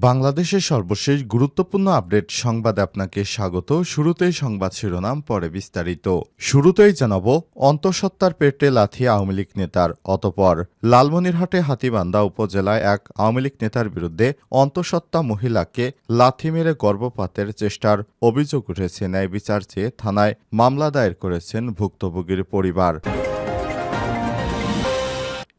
বাংলাদেশের সর্বশেষ গুরুত্বপূর্ণ আপডেট সংবাদে আপনাকে স্বাগত। শুরুতেই সংবাদ শিরোনাম, পরে বিস্তারিত। শুরুতেই জানাব, অন্তঃসত্ত্বার পেটে লাথি আওয়ামী লীগ নেতার। অতপর লালমনিরহাটে হাতিবান্ধা উপজেলায় এক আওয়ামী লীগ নেতার বিরুদ্ধে অন্তঃসত্ত্বা মহিলাকে লাথি মেরে গর্ভপাতের চেষ্টার অভিযোগ উঠেছে। ন্যায় বিচার চেয়ে থানায় মামলা দায়ের করেছেন ভুক্তভোগীর পরিবার।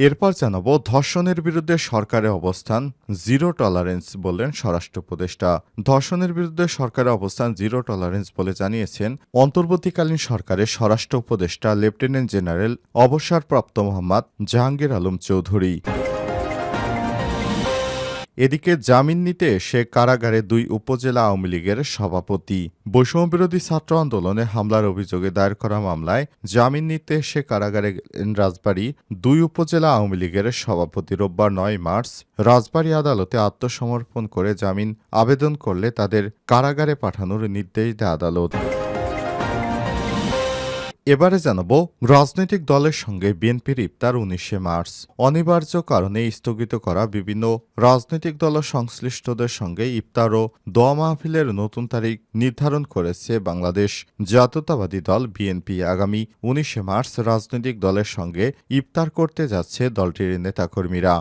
এরপর জানাব, ধর্ষণের বিরুদ্ধে সরকারের অবস্থান জিরো টলারেন্স বললেন স্বরাষ্ট্র উপদেষ্টা। ধর্ষণের বিরুদ্ধে সরকারের অবস্থান জিরো টলারেন্স বলে জানিয়েছেন অন্তর্বর্তীকালীন সরকারের স্বরাষ্ট্র উপদেষ্টা, লেফটেন্যান্ট জেনারেল, অবসরপ্রাপ্ত মোহাম্মদ জাহাঙ্গীর আলম চৌধুরী। এদিকে জামিন নিতে এসে কারাগারে দুই উপজেলা আওয়ামী লীগের সভাপতি। বৈষম্যবিরোধী ছাত্র আন্দোলনে হামলার অভিযোগে দায়ের করা মামলায় জামিন নিতে এসে কারাগারে গেলেন রাজবাড়ী দুই উপজেলা আওয়ামী লীগের সভাপতি। রোববার নয় মার্চ রাজবাড়ী আদালতে আত্মসমর্পণ করে জামিন আবেদন করলে তাদের কারাগারে পাঠানোর নির্দেশ দেয় আদালত। এবারে জানাব, রাজনৈতিক দলের সঙ্গে বিএনপির ইফতার উনিশে মার্চ। অনিবার্য কারণে স্থগিত করা বিভিন্ন রাজনৈতিক দল সংশ্লিষ্টদের সঙ্গে ইফতার ও দোয়া মাহফিলের নতুন তারিখ নির্ধারণ করেছে বাংলাদেশ জাতীয়তাবাদী দল বিএনপি। আগামী উনিশে মার্চ রাজনৈতিক দলের সঙ্গে ইফতার করতে যাচ্ছে দলটির নেতাকর্মীরা।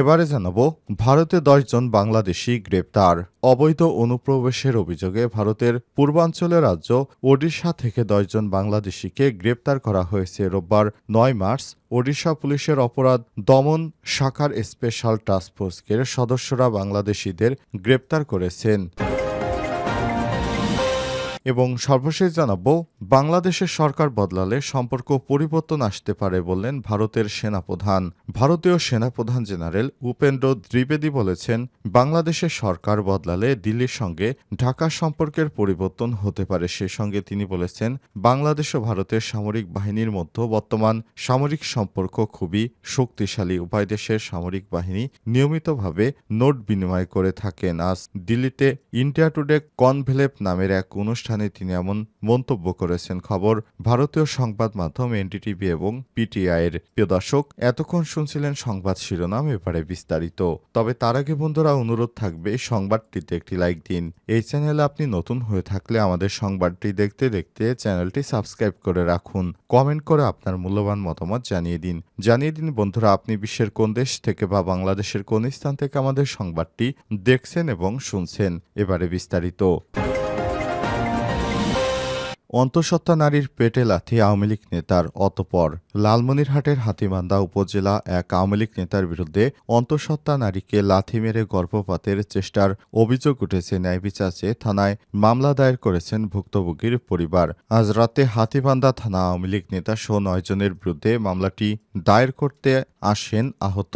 এবারে জানাব, ভারতে দশজন বাংলাদেশি গ্রেপ্তার। অবৈধ অনুপ্রবেশের অভিযোগে ভারতের পূর্বাঞ্চলের রাজ্য ওডিশা থেকে দশজন বাংলাদেশিকে গ্রেপ্তার করা হয়েছে রোববার নয় মার্চ। ওডিশা পুলিশের অপরাধ দমন শাখার স্পেশাল টাস্কফোর্সের সদস্যরা বাংলাদেশিদের গ্রেপ্তার করেছেন। এবং সর্বশেষ জানাব, বাংলাদেশের সরকার বদলালে সম্পর্ক পরিবর্তন আসতে পারে বললেন ভারতের সেনাপ্রধান। ভারতীয় সেনাপ্রধান জেনারেল উপেন্দ্র দ্বিবেদী বলেছেন, বাংলাদেশের সরকার বদলালে দিল্লির সঙ্গে ঢাকার সম্পর্কের পরিবর্তন হতে পারে। সে সঙ্গে তিনি বলেছেন, বাংলাদেশ ও ভারতের সামরিক বাহিনীর মধ্যে বর্তমান সামরিক সম্পর্ক খুবই শক্তিশালী। উভয় দেশের সামরিক বাহিনী নিয়মিতভাবে নোট বিনিময় করে থাকেন। আজ দিল্লিতে ইন্ডিয়া টুডে কনভেলেভ নামের এক অনুষ্ঠানে তিনি এমন মন্তব্য করেছেন। খবর, ভারতীয় সংবাদ মাধ্যম এনডিটিভি এবং পিটিআই এর। প্রিয় দর্শক, এতক্ষণ শুনছিলেন সংবাদ শিরোনাম, এবারে বিস্তারিত। তবে তার আগে বন্ধুরা, অনুরোধ থাকবে সংবাদটিতে একটি লাইক দিন। এই চ্যানেলে আপনি নতুন হয়ে থাকলে আমাদের সংবাদটি দেখতে দেখতে চ্যানেলটি সাবস্ক্রাইব করে রাখুন। কমেন্ট করে আপনার মূল্যবান মতামত জানিয়ে দিন। জানিয়ে দিন, বন্ধুরা, আপনি বিশ্বের কোন দেশ থেকে বা বাংলাদেশের কোন স্থান থেকে আমাদের সংবাদটি দেখছেন এবং শুনছেন। এবারে বিস্তারিত। অন্তঃসত্ত্বা নারীর পেটে লাথি আওয়ামী লীগ নেতার অতপর লালমনিরহাটের হাতিমান্দা উপজেলা এক আওয়ামী লীগ নেতার বিরুদ্ধে অন্তঃসত্ত্বা নারীকে লাথি মেরে গর্ভপাতের চেষ্টার অভিযোগ উঠেছে ন্যায় বিচার চেয়ে থানায় মামলা দায়ের করেছেন ভুক্তভোগীর পরিবার। আজ রাতে হাতিবান্ধা থানা আওয়ামী লীগ নেতা সহ নয়জনের বিরুদ্ধে মামলাটি দায়ের করতে আসেন আহত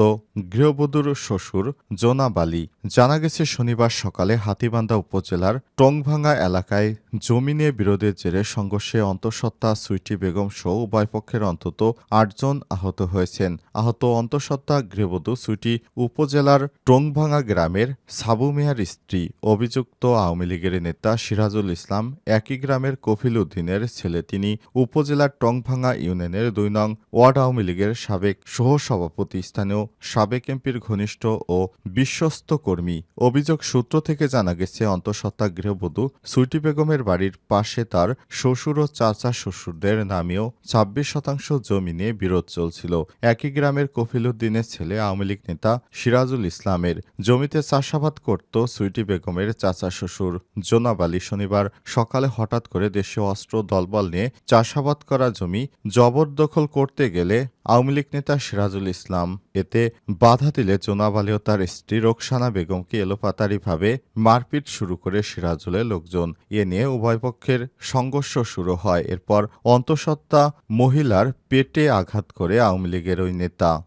গৃহবধূর শ্বশুর জোনাব আলী। জানা গেছে, শনিবার সকালে হাতিবান্ধা উপজেলার টংভাঙ্গা এলাকায় জমি নিয়ে বিরোধের জেরে সংঘর্ষে অন্তঃসত্ত্বা সুইটি বেগম সহ উভয় পক্ষের অন্তত আটজন আহত হয়েছেন। আহত অন্তঃসত্ত্বা গৃহবধূ সুইটি উপজেলার টংভাঙ্গা গ্রামের সাবু মিয়ার স্ত্রী, অভিযুক্ত আওয়ামী লীগের নেতা সিরাজুল ইসলাম, একই গ্রামের কফিল উদ্দিনের ছেলে তিনি উপজেলার টংভাঙ্গা ইউনিয়নের দুই নং ওয়ার্ড আওয়ামী লীগের সাবেক সহসভাপতি, স্থানীয় সাবেক এমপির ঘনিষ্ঠ ও বিশ্বস্ত কর্মী। অভিযোগ সূত্র থেকে জানা গেছে, অন্তঃসত্ত্বা গৃহবধূ সুইটি বেগমের বাড়ির পাশে তার শ্বশুর ও চাচা শ্বশুরদের নামেও ছাব্বিশ শতাংশ জমি নিয়ে বিরোধ চলছিল। একই গ্রামের কফিলউদ্দিনের ছেলে আওয়ামী লীগ নেতা সিরাজুল ইসলামের জমিতে চাষাবাদ করত সুইটি বেগমের চাচা শ্বশুর। জোনাব আলী শনিবার সকালে হঠাৎ করে দেশীয় অস্ত্র দলবল নিয়ে চাষাবাদ করা জমি জবরদখল করতে গেলে আওয়ামী লীগ নেতা সিরাজুল ইসলাম এতে বাধা দিলে জোনাব আলী ও তার স্ত্রী রোকসানা বেগমকে এলোপাতারিভাবে মারপিট শুরু করে সিরাজুলের লোকজন। এ নিয়ে উভয় পক্ষের সংঘর্ষ শুরু হয়। এরপর অন্তঃসত্ত্বা মহিলার পেটে আঘাত করে আওয়ামী লীগের ওই নেতা।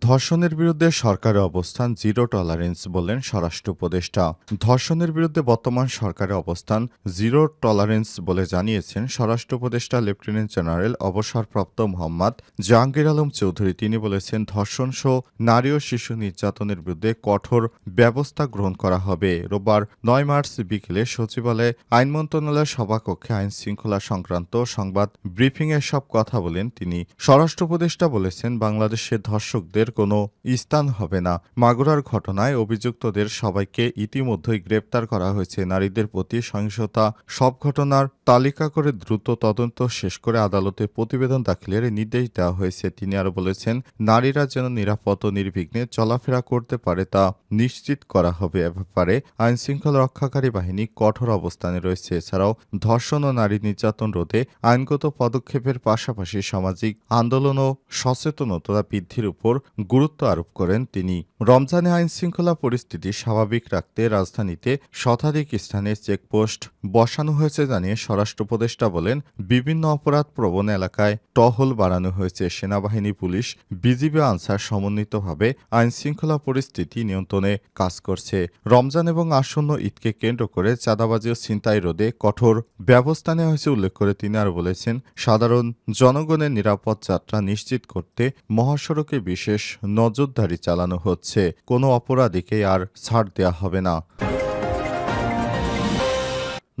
ধর্ষণের বিরুদ্ধে সরকারের অবস্থান জিরো টলারেন্স বললেন স্বরাষ্ট্র উপদেষ্টা। ধর্ষণের বিরুদ্ধে বর্তমান সরকারের অবস্থান জিরো টলারেন্স বলে জানিয়েছেন স্বরাষ্ট্র উপদেষ্টা লেফটেন্যান্ট জেনারেল অবসরপ্রাপ্ত মোহাম্মদ জাহাঙ্গীর আলম চৌধুরী। তিনি বলেছেন, ধর্ষণ সহ নারী ও শিশু নির্যাতনের বিরুদ্ধে কঠোর ব্যবস্থা গ্রহণ করা হবে। রোববার নয় মার্চ বিকেলে সচিবালয়ে আইন মন্ত্রণালয়ের সভাকক্ষে আইন শৃঙ্খলা সংক্রান্ত সংবাদ ব্রিফিংয়ে সব কথা বলেন তিনি। স্বরাষ্ট্র উপদেষ্টা বলেছেন, বাংলাদেশের ধর্ষকদের কোনো স্থান হবে না। মাগুরার ঘটনায় অভিযুক্তদের সবাইকে ইতিমধ্যেই গ্রেপ্তার করা হয়েছে। নারীদের প্রতি সহিংসতা, সব ঘটনার তালিকা করে দ্রুত তদন্ত শেষ করে আদালতে প্রতিবেদন দাখিলের নির্দেশ দেওয়া হয়েছে। তিনি আরও বলেছেন, নারীরা যেন নিরাপদ ও নির্বিঘ্নে চলাফেরা করতে পারে তা নিশ্চিত করা হবে। এ ব্যাপারে আইন শৃঙ্খলা রক্ষাকারী বাহিনী কঠোর অবস্থানে রয়েছে। এছাড়াও ধর্ষণ ও নারী নির্যাতন রোধে আইনগত পদক্ষেপের পাশাপাশি সামাজিক আন্দোলন ও সচেতনতা বৃদ্ধির উপর গুরুত্ব আরোপ করেন তিনি। রমজানে আইন শৃঙ্খলা পরিস্থিতি স্বাভাবিক রাখতে রাজধানীতে শতাধিক স্থানে চেকপোস্ট বসানো হয়েছে জানিয়ে স্বরাষ্ট্র উপদেষ্টা বলেন, বিভিন্ন অপরাধ প্রবণ এলাকায় টহল বাড়ানো হয়েছে। সেনাবাহিনী, পুলিশ, বিজিবি আনসার সমন্বিতভাবে আইন শৃঙ্খলা পরিস্থিতি নিয়ন্ত্রণে কাজ করছে। রমজান এবং আসন্ন ঈদকে কেন্দ্র করে চাঁদাবাজি ও ছিনতাই রোধে কঠোর ব্যবস্থা নেওয়া হয়েছে উল্লেখ করে তিনি আর বলেছেন, সাধারণ জনগণের নিরাপদ যাত্রা নিশ্চিত করতে মহাসড়কে বিশেষ নজরদারি চালানো হচ্ছে। কোনো অপরাধীকে আর ছাড় দেওয়া হবে না।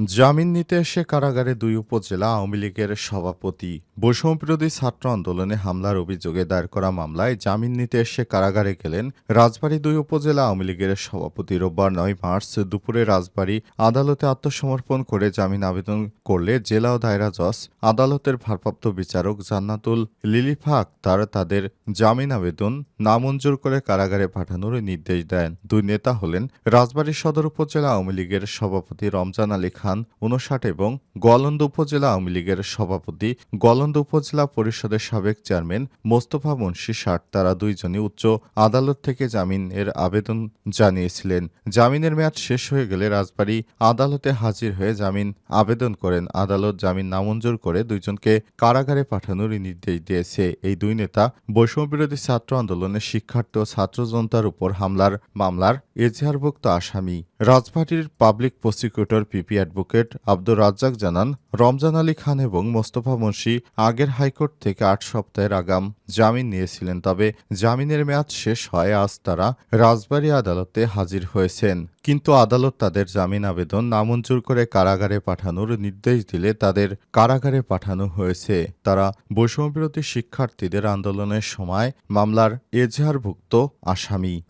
জামিন নিতে এসে কারাগারে দুই উপজেলা আওয়ামী লীগের সভাপতি বৈষম্যবিরোধী ছাত্র আন্দোলনে হামলার অভিযোগে দায়ের করা মামলায় জামিন নিতে এসে কারাগারে গেলেন রাজবাড়ী দুই উপজেলা আওয়ামী লীগের সভাপতি রোববার নয় মার্চ দুপুরে রাজবাড়ী আদালতে আত্মসমর্পণ করে জামিন আবেদন করলে জেলা ও দায়রা জজ, আদালতের ভারপ্রাপ্ত বিচারক জান্নাতুল লিলিফা আক্তার তাদের জামিন আবেদন নামঞ্জুর করে কারাগারে পাঠানোর নির্দেশ দেন। দুই নেতা হলেন রাজবাড়ী সদর উপজেলা আওয়ামী লীগের সভাপতি রমজান আলী খান উনষাট এবং গলন্দ উপজেলা আওয়ামী লীগের সভাপতি গলন্দ উপজেলা পরিষদের সাবেক চেয়ারম্যান মোস্তফা মুন্সি ষাট, তারা দুইজনই উচ্চ আদালত থেকে জামিনের আবেদন জানিয়েছিলেন। জামিনের মেয়াদ শেষ হয়ে গেলে রাজবাড়ী আদালতে হাজির হয়ে জামিন আবেদন করেন। আদালত জামিন নামঞ্জুর করে দুইজনকে কারাগারে পাঠানোর নির্দেশ দিয়েছে। এই দুই নেতা বৈষম্যবিরোধী ছাত্র আন্দোলনের শিক্ষার্থী ও ছাত্র জনতার উপর হামলার মামলার এজাহারভুক্ত আসামি। রাজবাড়ীর public prosecutor PP advocate Abdur Razzak জানান, রমজান আলী খান এবং মোস্তফা মুন্সি আগের হাইকোর্ট থেকে আট সপ্তাহের আগাম জামিন নিয়েছিলেন, তবে জামিনের মেয়াদ শেষ হয় আজ তারা রাজবাড়ী আদালতে হাজির হয়েছেন। কিন্তু আদালত তাদের জামিন আবেদন নামঞ্জুর করে কারাগারে পাঠানোর নির্দেশ দিলে তাদের কারাগারে পাঠানো হয়েছে। তারা বৈষম্যবিরোধী শিক্ষার্থীদের আন্দোলনের সময় মামলার এজাহারভুক্ত আসামি।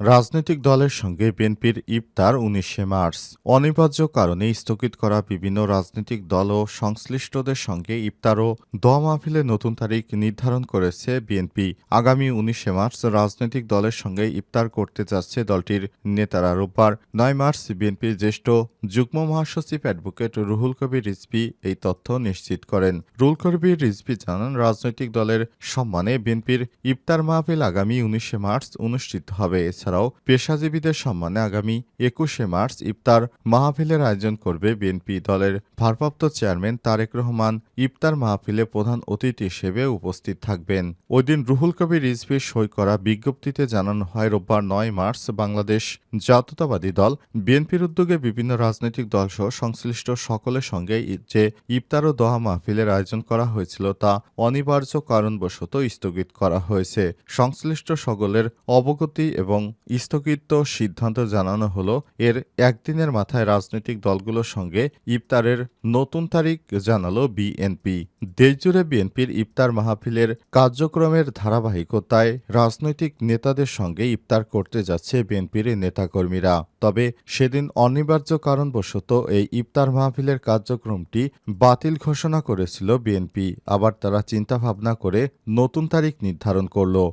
রাজনৈতিক দলের সঙ্গে বিএনপির ইফতার উনিশে মার্চ। অনিবার্য কারণে স্থগিত করা বিভিন্ন রাজনৈতিক দল ও সংশ্লিষ্টদের সঙ্গে ইফতার ও দোয়া মাহফিলের নতুন তারিখ নির্ধারণ করেছে বিএনপি। আগামী উনিশে মার্চ রাজনৈতিক দলের সঙ্গে ইফতার করতে যাচ্ছে দলটির নেতারা। রোববার নয় মার্চ বিএনপির জ্যেষ্ঠ যুগ্ম মহাসচিব অ্যাডভোকেট রুহুল কবির রিজভি এই তথ্য নিশ্চিত করেন। রুহুল কবির রিজভি জানান, রাজনৈতিক দলের সম্মানে বিএনপির ইফতার মাহফিল আগামী উনিশে মার্চ অনুষ্ঠিত হবে। এছাড়াও পেশাজীবীদের সম্মানে আগামী একুশে মার্চ ইফতার মাহফিলের আয়োজন করবে বিএনপি দলের ভারপ্রাপ্ত চেয়ারম্যান তারেক রহমান। ইফতার মাহফিলে প্রধান অতিথি হিসেবে উপস্থিত থাকবেন। ওই দিন রুহুল কবির রিজভির সই করা বিজ্ঞপ্তিতে জানানো হয়, রোববার নয় মার্চ বাংলাদেশ জাতীয়তাবাদী দল বিএনপির উদ্যোগে বিভিন্ন রাজনৈতিক দলসহ সংশ্লিষ্ট সকলের সঙ্গে যে ইফতার ও দোহা মাহফিলের আয়োজন করা হয়েছিল তা অনিবার্য কারণবশত স্থগিত করা হয়েছে। সংশ্লিষ্ট সকলের অবগতি এবং স্থগিত সিদ্ধান্ত জানানো হলো, এর একদিনের মাথায় রাজনৈতিক দলগুলোর সঙ্গে ইফতারের নতুন তারিখ জানালো বিএনপি। দেশজুড়ে বিএনপির ইফতার মাহফিলের কার্যক্রমের ধারাবাহিকতায় রাজনৈতিক নেতাদের সঙ্গে ইফতার করতে যাচ্ছে বিএনপির নেতাকর্মীরা। তবে সেদিন অনিবার্য কারণবশত এই ইফতার মাহফিলের কার্যক্রমটি বাতিল ঘোষণা করেছিল বিএনপি। আবার তারা চিন্তাভাবনা করে নতুন তারিখ নির্ধারণ করল।